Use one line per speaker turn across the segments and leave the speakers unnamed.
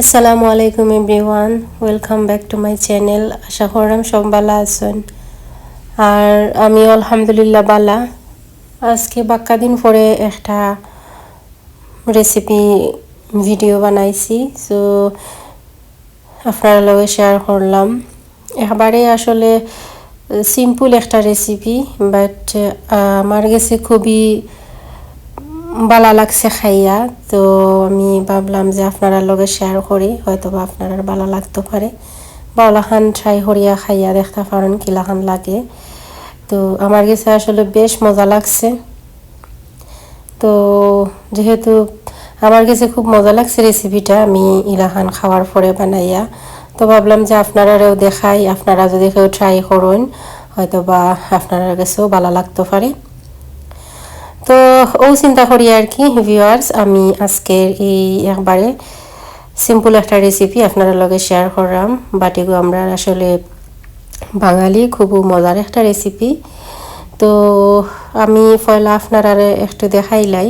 আসসালামু আলাইকুম everyone welcome back to my channel আশা করলাম সব ভালো আছেন। আর আমি আলহামদুলিল্লাহ বালা আজকে বাক্কা দিন পরে একটা রেসিপি ভিডিও বানাইছি। সো আপনার লগে শেয়ার করলাম। একবারে আসলে সিম্পল একটা রেসিপি বাট আমার কাছে খুবই ভালো লাগছে খাইয়া। তো আমি ভাবলাম যে আপনারা লগে শেয়ার করি হয়তো বা আপনারা ভালো লাগতে পারে। বাউলাখান ট্রাই করিয়া খাইয়া দেখতে পারেন কিলাখান লাগে। তো আমার কাছে আসলে বেশ মজা লাগছে। তো যেহেতু আমার কাছে খুব মজা লাগছে রেসিপিটা আমি ইলাখান খাওয়ার পরে বানাইয়া। তো ভাবলাম যে আপনারাও দেখাই, আপনারা যদি কেউ ট্রাই করুন হয়তো বা আপনার কাছেও ভালো লাগতে পারে। তো ও চিন্তা করি আর কি ভিউয়ার্স আমি আজকের এই একবারে সিম্পল একটা রেসিপি আপনার লগে শেয়ার করলাম। বাটিগু আমরা আসলে বাঙালি খুব মজার একটা রেসিপি তো আমি পয়লা আপনারা একটু দেখাইলাই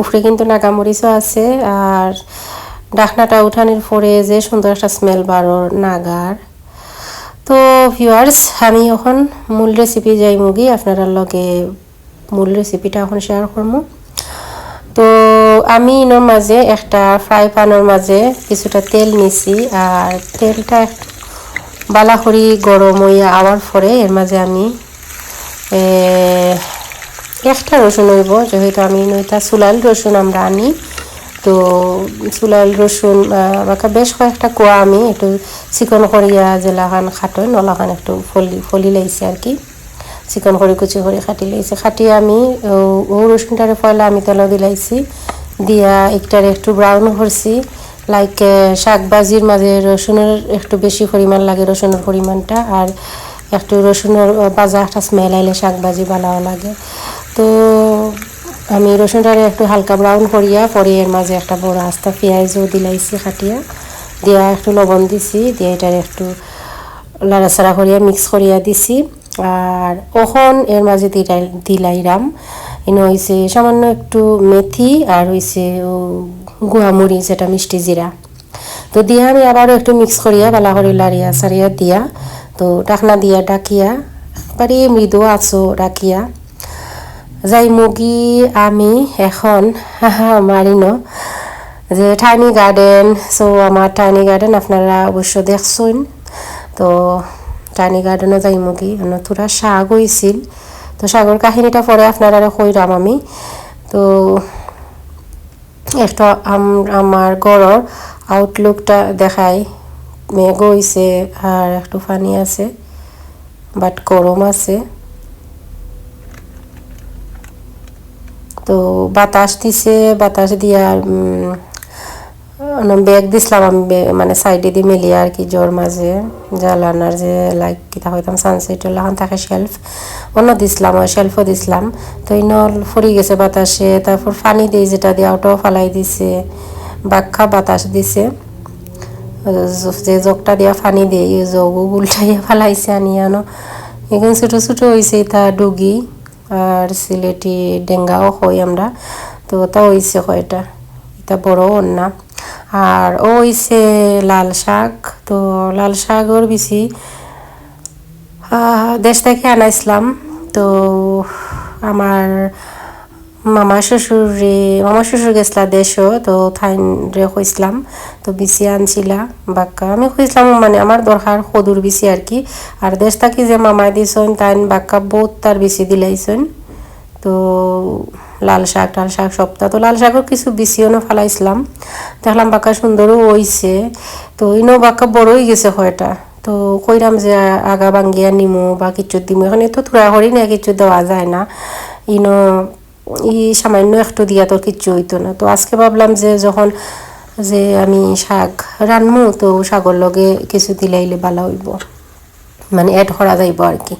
উফরে কিন্তু নাগামরিচও আছে, আর ডাকনাটা উঠানোর পরে যে সুন্দর একটা স্মেল বারোর নাগার। তো ভিউয়ার্স আমি এখন মূল রেসিপি যাই মুগি, আপনারা লগে মূল রেসিপিটা এখন শেয়ার করব তো আমি ইনোর মাঝে একটা ফ্রাই প্যানের মাঝে কিছুটা তেল নিছি, আর তেলটা বালাখড়ি গরম হইয়া আওয়ার পরে এর মাঝে আমি একটা রসুন হইব, যেহেতু আমি নইটা চুলাল রসুন আমরা আনি। তো চুলাল রসুন আমাকে বেশ কয়েকটা কোয়া আমি। একটু চিকন করিয়া জেলাখান খাটই, নলাখান একটু ফলি ফলি লাইছে আর কি। চিকন করে কুচি করে খাটি লাইছে খাটি আমি ও রসুনটারে পয়লা আমি তেল দিলাইছি দিয়া একটারে একটু ব্রাউন করছি লাইক শাক ভাজির মাঝে রসুনের একটু বেশি পরিমাণ লাগে রসুনের পরিমাণটা আর একটু রসুনের বাজা একটা স্মেল আইলে শাক ভাজি ভালো লাগে। তো আমি রসুনটারে একটু হালকা ব্রাউন করিয়া, পরে এর মাঝে একটা বড় আস্তা পেঁয়াজও দিলাইছি খাটিয়া। দিয়া একটু লবণ দিছি, দিয়ে এটার একটু লাড়াচাড়া করিয়া মিক্স করিয়া দিছি। আর ওখন এর মাঝে দিলাই, দিলাইরাম। এনে হয়েছে সামান্য একটু মেথি আর হয়েছে গুয়ামুড়ি যেটা মিষ্টি জিরা। তো দিয়া আমি আবারও একটু মিক্স করিয়া বালা করে লাড়িয়া সারিয়া দিয়া, তো ডাকনা দিয়া ডাকিয়া একবারে মৃদু আছো ডাকিয়া যাই মুগি আমি এখন মারিন যে টাইনি গার্ডেন সো আমার টাইনি গার্ডেন আপনারা অবশ্য দেখছেন তো টাইনি গার্ডেনও যাই মুগি থোড়া শাক হয়েছিল তো শাগর কাহিনীটা পরে আপনারা কইরাম আমি। তো একটা আমার গড়র আউটলুকটা দেখাই। মেঘ হয়েছে আর একটু পানি আছে বাট গরম আছে। তো বাতাস দিছে, বাতাস দিয়া ব্যাগ দিছিলাম আমি মানে সাইডে দিয়ে মেলিয়ে আর কি জ্বর মাঝে, জ্বালানার যে লাইক কিতা হইতাম সানসেট লাগান থাকে শেলফ অন্য দিছিলাম, ওই শেলফও দিছিলাম। তো এই নল ফুরি গেছে বাতাসে, তারপর পানি দিয়ে যেটা দিয়ে ওটাও ফালাই দিছে, বাক্কা বাতাস দিছে। যে জগটা দিয়া পানি দিয়ে জগ উল্টাইয়া ফালাইছে আনিয়ানো এখন ছোটো ছোটো হয়েছে তা ডুগি। আর সিলেটি ডেঙ্গাও হই আমরা। তো তা হইছে কয়টা? এটা বড় না। আর ও হইছে লাল শাক। তো লাল শাকর বেশি দেশ থেকে আনাইছিলাম। তো আমার মামা শ্বশুরে, মামা শ্বশুর গেছিলা দেশও তো থাইন রে কইসলাম তো বিচি আনছিলা, বাক্কা। আমি কইসলাম মানে আমার দরকার সদুর বিচি আর কি। আর দেশ থাকি যে মামাই দিছন, তাইন বাক্কা বহুত তার বিচি দিলাইছন। তো লাল শাক টাল শাক সপ্তাহ। তো লাল শাকও কিছু বিচিও না ফালাইছিলাম। দেখলাম বাক্কা সুন্দরও হইছে তো ইনো বাক্কা বড়ই গেছে হয়টা। তো কইরাম যে আগা বাঙ্গিয়া নিমু বা কিছু দিমু। এখানে তো থোড়া করি না কিছু দেওয়া যায় না। ইনো ই সামান্য একটু দিয়া তোর কিচ্ছু হইতো না। তো আজকে ভাবলাম যে যখন, যে আমি শাক রানমু, তো শাগর লগে কিছু দিলাইলে ভালো হইব। মানে অ্যাড করা যাইব আর কি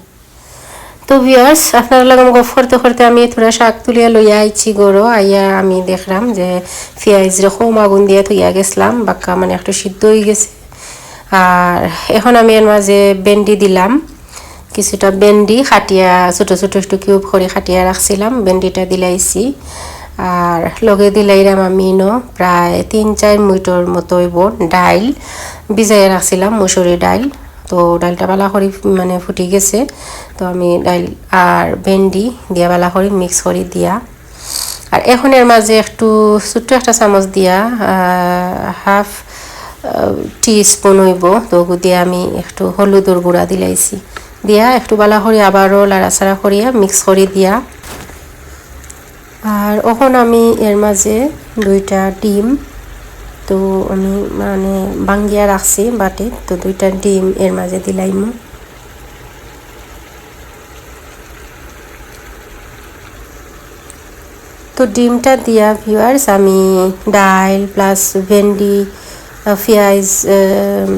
তো ভিয়ার্স আপনার লগে গফ করতে করতে আমি থোড়া শাক তুলিয়া লইয়া আইছি গরো। আইয়া আমি দেখলাম যে পেঁয়াজ রকম আগুন দিয়ে থইয়া গেছিলাম, বাক্কা মানে একটু সিদ্ধ হয়ে গেছে। আর এখন আমি এর মাঝে ভেন্ডি দিলাম। কিছুটা ভেন্ডি খাটিয়া, ছোটো ছোটো একটু কিউব করে খাটিয়া রাখছিলাম ভেন্ডিটা দিলাইছি। আর লগে দিলাইরাম আমি ন প্রায় তিন চার মিটার মতো হইব ডাইল ভিজাই রাখছিলাম মুসুরি ডাইল তো ডালটা বালা করে মানে ফুটি গেছে। তো আমি ডাইল আর ভেন্ডি দিয়া বালা করে মিক্স করে দিয়া। আর এখন এর মাঝে একটু ছোট্ট একটা চামচ দিয়া হাফ টি স্পুন হইব। তো দিয়ে আমি একটু হলুদর গুঁড়া দিলাইছি। দিয়া, একটু বালা করে আবারও লাড়াচাড়া করিয়া মিক্স করে দিয়া। আর এখন আমি এর মাঝে দুইটা ডিম, তো আমি মানে বাঙ্গিয়া রাখছি বাটে তো দুইটা ডিম এর মাঝে দিলাইমু তো ডিমটা দিয়া ভিউয়ার্স আমি ডাইল প্লাস ভেন্ডি পেঁয়াজ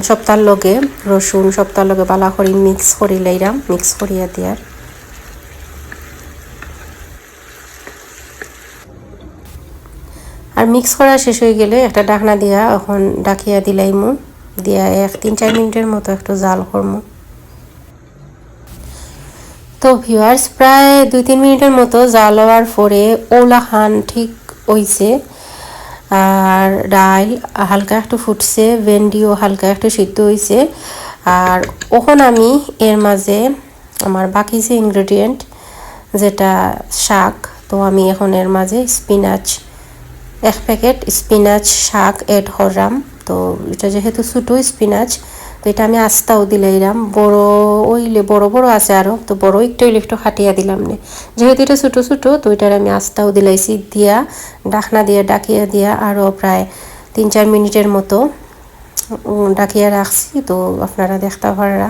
সপ্তাহ লগে রসুন সপ্তাহ লগে বালা করে মিক্স করি লাইরাম মিক্স করিয়া দিয়ার আর মিক্স করা শেষ হয়ে গেলে একটা ডাকনা দিয়া এখন ডাকিয়া দিলাইমু, দিয়া এক, তিন, চার মিনিটের মতো একটু জাল করমু। তো ভিউয়ার্স প্রায় দুই, তিন মিনিটের মতো জাল হওয়ার পরে ওলা খান ঠিক হইছে। আর ডাল হালকা একটু ফুটছে, ভেন্ডিও হালকা একটু সিদ্ধ হয়েছে আর ওখন আমি এর মাঝে আমার বাকি যে ইনগ্রেডিয়েন্ট যেটা শাক, তো আমি এখন এর মাঝে স্পিনাচ এক প্যাকেট স্পিনাচ শাক এড করলাম। তো এটা যেহেতু ছোটো স্পিনাচ তো এটা আমি আস্তাও দিলাইলাম। বড় ওইলে বড় বড় আছে আরও তো বড় একটু হইলে একটু খাটিয়া দিলাম নে। যেহেতু এটা ছোটো ছোটো, তো এটার আমি আস্তাও দিলাইছি দিয়া, ডাকনা দিয়ে, ডাকিয়া দিয়া আরও প্রায় তিন চার মিনিটের মতো। ডাকিয়া রাখছি, তো আপনারা দেখতে পারা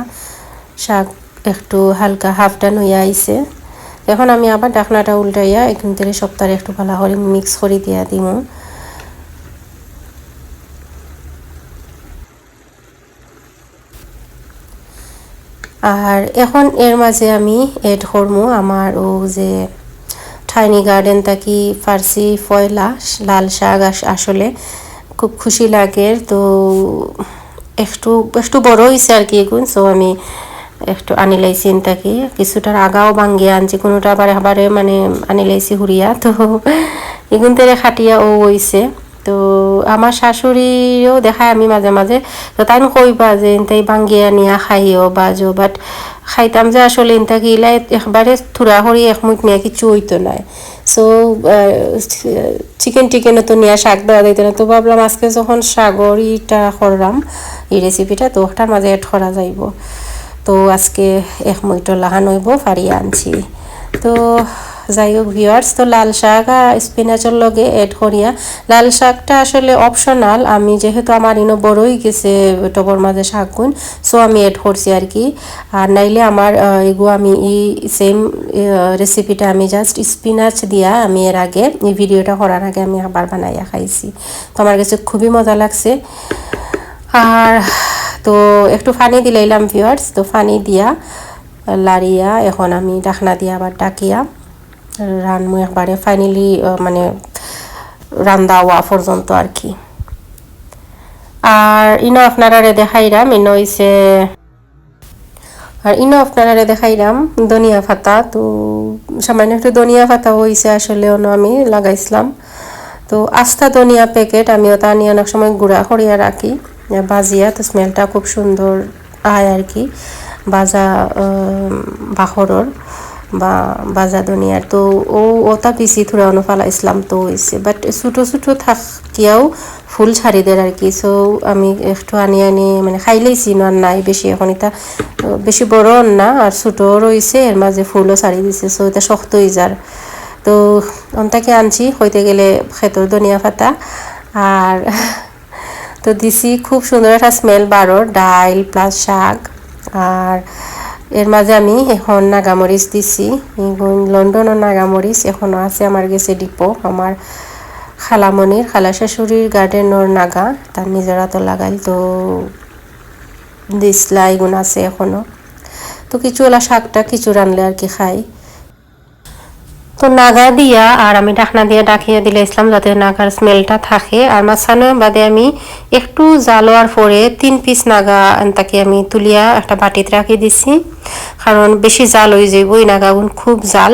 শাক একটু হালকা হাফ ডান হইয়া আইছে। এখন আমি আবার ডাকনাটা উল্টাইয়া এখান থেকে সপ্তাহে একটু ভালো করে মিক্স করে দিয়া দিমু। আর এখন এর মাঝে আমি এড করমু আমার ও যে ঠাইনি গার্ডেন থাকি ফার্সি ফয়লা, লাল শাক আসলে খুব খুশি লাগে। তো একটু একটু বড় হয়েছে আর কি এগুন সো আমি একটু আনি লাইছি তাকি কিছুটার আগাও ভাঙ্গিয়া আনছি কোনোটা আবার, আবারে মানে আনি লাইছি হুরিয়া। তো এগুন তেরে খাটিয়া ও হইছে। তো আমার শাশুড়িও দেখায় আমি মাঝে মাঝে তো তাই কইবা যে ইনতাই বাঙ্গিয়া নিয়া খাইও বাজো বাট খাইতাম যে আসলে ইনতা গিলাই একবারে থুরা করি একমুখ নিয়ে কিছু হইতো নাই। সো চিকেন টিকেনও তো নিয়ে শাক দেওয়া দিত না তো ভাবলাম আজকে যখন শাগর ইটা করলাম এই রেসিপিটা তো ওটার মাঝে এড করা যাইব। তো আজকে এক মইটো লাহান হইব ফারিয়ে আনছি। তো যাই হোক ভিওয়ার্স তো লাল শাক আর স্পিনাচের লগে এড করিয়া লাল শাকটা আসলে অপশনাল আমি যেহেতু আমার ইনো বড়ই গেছে টবর মাঝে শাক গুণ সো আমি এড করছি আর কি। আর নাইলে আমার এগু আমি এই সেম রেসিপিটা আমি জাস্ট স্পিনাচ দিয়া আমি এর আগে এই ভিডিওটা করার আগে আমি আবার বানাইয়া খাইছি। তো আমার কাছে খুবই মজা লাগছে। আর তো একটু ফানি দিলাইলাম ভিওয়ার্স তো ফানি দিয়া লাড়িয়া এখন আমি ডাকনা দিয়া আবার ডাকিয়া রানমু একবারে ফাইনালি মানে রান্দা হওয়া পর্যন্ত আর কি। আর ইনো আপনারা দেখাইরাম ইনো হইছে আর ইনো আপনারা দেখাইলাম ধনিয়া পাতা। তো, সামান্য একটু ধনিয়া পাতা হয়েছে আসলে অন্য আমি লাগাইছিলাম। তো আস্থা ধনিয়া প্যাকেট আমি ওটা নিয়ে অনেক সময় গুঁড়া করিয়া রাখি। বাজিয়া তো স্মেলটা খুব সুন্দর আয় আর কি। বাজা বাখরর বা বাজা দুনিয়ার। তো ও ওটা পিসি থোড়া অনু ইসলাম তো হয়েছে বাট ছোটো ছোটো থাকিয়াও ফুল ছাড়ি দেয় আর কি। সো আমি একটু আনি আনি মানে খাইলেইছি আর নাই বেশি। এখন এটা বেশি বড় না, আর ছোটো রয়েছে এর মাঝে ফুলও ছাড়ি দিছে। সো এটা শক্ত যার। তো অন্তাকে আনছি, হইতে গেলে খেতর ধনিয়া পাতা। আর তো দিছি খুব সুন্দর একটা স্মেল বারোর, ডাইল প্লাস শাক। আর এর মাঝে আমি এখন নাগামরিচ দিছি। লন্ডনের নাগামরিচ এখনও আছে আমার গেছে ডিপো আমার খালামনির খালা শাশুড়ির গার্ডেনর নাগা তার নিজেরা তো লাগাই তো দিসলা এগুন আছে এখনও তো কিছু ওলা শাকটা কিছু রানলে আর কি খাই তো নাগা দিয়া আর আমি ডাকনা দিয়ে ডাকিয়ে দিলে ইসলাম যাতে নাগার স্মেলটা থাকে। আর মাঝখানে বাদে আমি একটু জালোয়ার পরে তিন পিস নাগা তাকে আমি তুলিয়া একটা বাটিতে রাখি দিছি। কারণ বেশি জাল হয়ে যাইব ওই নাগাগুন খুব জাল।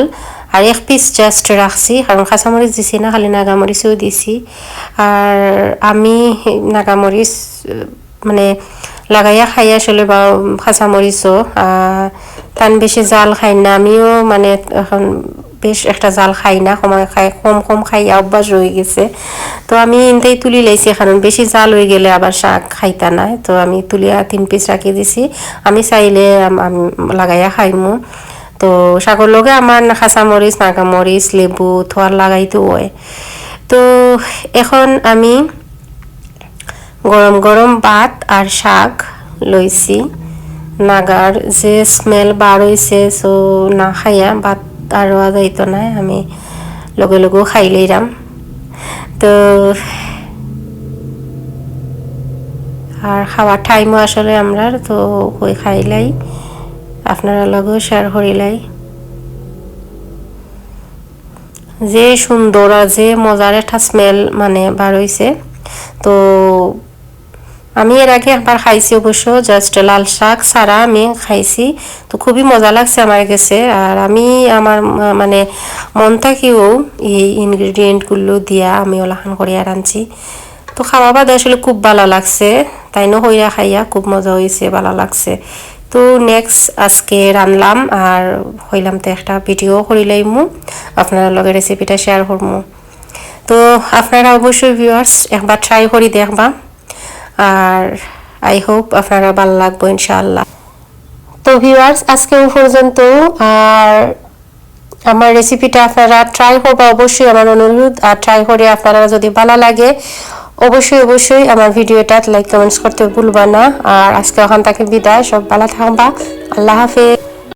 আর এক পিস জাস্ট রাখছি, কারণ কাঁচামরিচ দিছি না, খালি নাগামরিচও দিছি। আর আমি নাগামরিচ মানে লাগাইয়া খাই আসলে বা কাঁচামরিচও তান বেশি জাল খাই না। আমিও মানে এখন বেশ একটা জাল খাই না, সময় খাই, কম কম খাই, অভ্যাস রয়ে গেছে। তো আমি এনতেই তুলি লাইছি কারণ বেশি জাল হয়ে গেলে আবার শাক খাইতা নাই তো আমি তুলিয়া তিন পিস রাখি দিছি। আমি চাইলে লাগাইয়া খাইমু। তো শাকর লগে আমার কাঁচামরিচ নাগামরিচ লেবু থোয়ার লাগাইতে হয়। তো এখন আমি গরম গরম ভাত আর শাক লইছি নাগার যে স্মেল বার হইছে সো না খাইয়া ভাত আর রোয়া যাইতো না আমি লগে লগেও খাই লইরাম তো আর খাওয়ার টাইমও আসলে আমরা তো কই খাইলাই আপনারা লগেও শেয়ার করিলাই যে সুন্দর আর যে মজার একটা স্মেল মানে বার হইছে তো আমি এর আগে একবার খাইছি অবশ্য জাস্ট লাল শাক ছাড়া আমি খাইছি। তো খুবই মজা লাগছে আমার কাছে। আর আমি আমার মানে মন থেকেও এই ইনগ্রিডিয়েন্টগুলো দিয়া আমি ওলাখান করিয়া রাঁধছি তো খাওয়া বাদে আসলে খুব ভালো লাগছে। তাই ন হইয়া খাইয়া খুব মজা হয়েছে ভালো লাগছে। তো নেক্সট আজকে রানলাম আর হইলাম তো একটা ভিডিও করিলাইমু আপনার লগে রেসিপিটা শেয়ার করব তো আপনারা অবশ্যই ভিউয়ার্স একবার ট্রাই করি দেখবা। আর আই হোপ আপনারা ভালো লাগবো ইনশাআল্লাহ। তো ভিউয়ার্স আজকে পর্যন্ত আর আমার রেসিপিটা আপনারা ট্রাই করবা অবশ্যই আমার অনুরোধ। আর ট্রাই করে আপনারা যদি ভালো লাগে, অবশ্যই অবশ্যই আমার ভিডিওটা লাইক কমেন্টস করতে ভুলবা না। আর আজকে ওখান থেকে বিদায়। সব ভালো থাকবা। আল্লাহ হাফেজ।